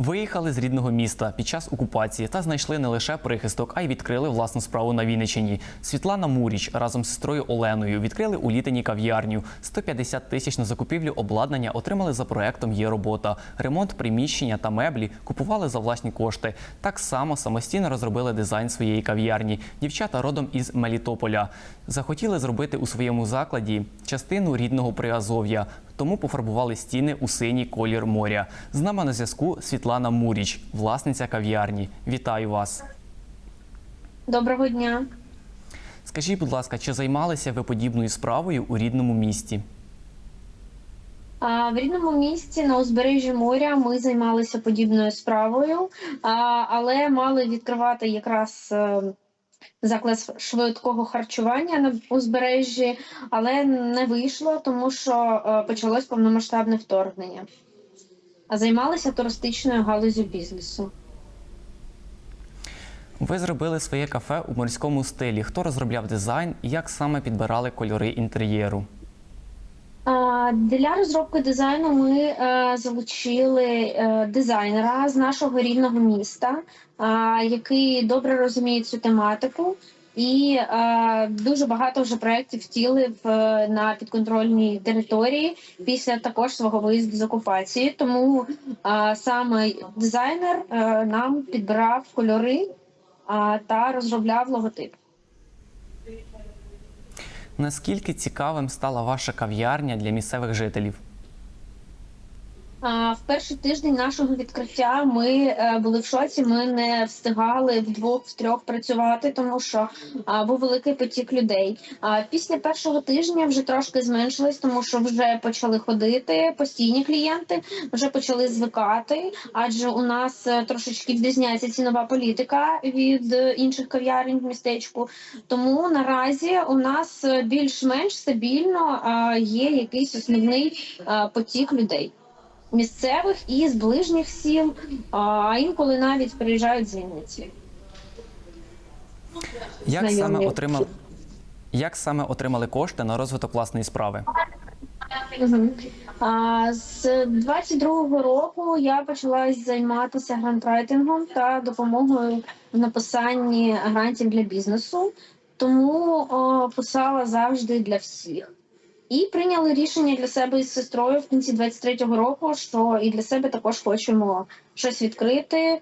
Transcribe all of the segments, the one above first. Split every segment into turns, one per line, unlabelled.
Виїхали з рідного міста під час окупації та знайшли не лише прихисток, а й відкрили власну справу на Вінниччині. Світлана Муріч разом з сестрою Оленою відкрили у літині кав'ярню. 150 тисяч на закупівлю обладнання отримали за проектом Є робота. Ремонт приміщення та меблі купували за власні кошти. Так само самостійно розробили дизайн своєї кав'ярні. Дівчата родом із Мелітополя. Захотіли зробити у своєму закладі частину рідного Приазов'я, тому пофарбували стіни у синій колір моря. З нами на зв'язку Світлана Муріч, власниця кав'ярні. Вітаю вас.
Доброго дня.
Скажіть, будь ласка, чи займалися ви подібною справою у рідному місті?
В рідному місті на узбережжі моря ми займалися подібною справою, але мали відкривати якраз е, заклад швидкого харчування на узбережжі, але не вийшло, тому що е, почалось повномасштабне вторгнення. А займалися туристичною галузю бізнесу.
Ви зробили своє кафе у морському стилі. Хто розробляв дизайн і як саме підбирали кольори інтер'єру?
Для розробки дизайну ми е, залучили е, дизайнера з нашого рідного міста, який добре розуміє цю тематику, і е, дуже багато вже проєктів втілив на підконтрольній території після також свого виїзду з окупації. Тому саме дизайнер нам підбирав кольори та розробляв логотип.
Наскільки цікавим стала ваша кав'ярня для місцевих жителів?
В перший тиждень нашого відкриття ми е, були в шоці. Ми не встигали вдвох втрьох працювати, тому що був великий потік людей. А після першого тижня вже трошки зменшилось, тому що вже почали ходити постійні клієнти, вже почали звикати. Адже у нас е, трошечки відрізняється цінова політика від інших кав'ярень в містечку. Тому наразі у нас е, більш-менш стабільно є якийсь основний потік людей місцевих і з ближніх сіл, а інколи навіть приїжджають з Вінниці.
Як
Знайомі.
саме отримали? Як саме отримали кошти на розвиток власної справи?
А, з 22-го року я почала займатися грантрайтингом та допомогою в написанні грантів для бізнесу, тому о, писала завжди для всіх. І прийняли рішення для себе із сестрою в кінці 23-го року, що і для себе також хочемо щось відкрити,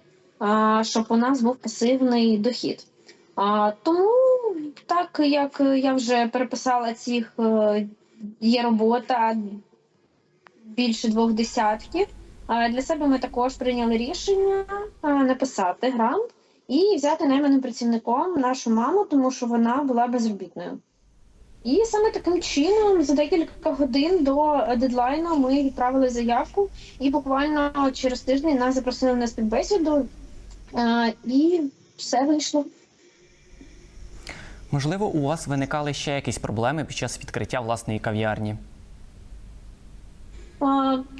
щоб у нас був пасивний дохід. Тому так як я вже переписала цих е, є робота більше двох десятків. Для себе ми також прийняли рішення написати грант і взяти найманим працівником нашу маму, тому що вона була безробітною. І саме таким чином, за декілька годин до дедлайну, ми відправили заявку, і буквально через тиждень нас запросили на співбесіду, і все вийшло.
Можливо, у вас виникали ще якісь проблеми під час відкриття власної кав'ярні?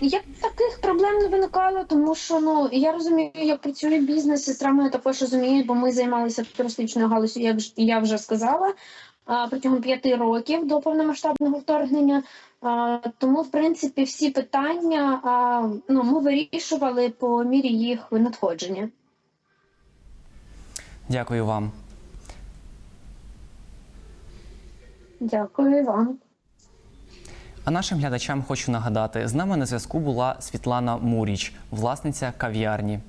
Як таких проблем не виникало, тому що ну я розумію, як працює бізнес. Сестра моя також розуміє, бо ми займалися туристичною галузю, як я вже сказала, протягом п'яти років до повномасштабного вторгнення. Тому, в принципі, всі питання ну, ми вирішували по мірі їх надходження.
Дякую вам.
Дякую вам.
А нашим глядачам хочу нагадати: з нами на зв'язку була Світлана Муріч, власниця кав'ярні.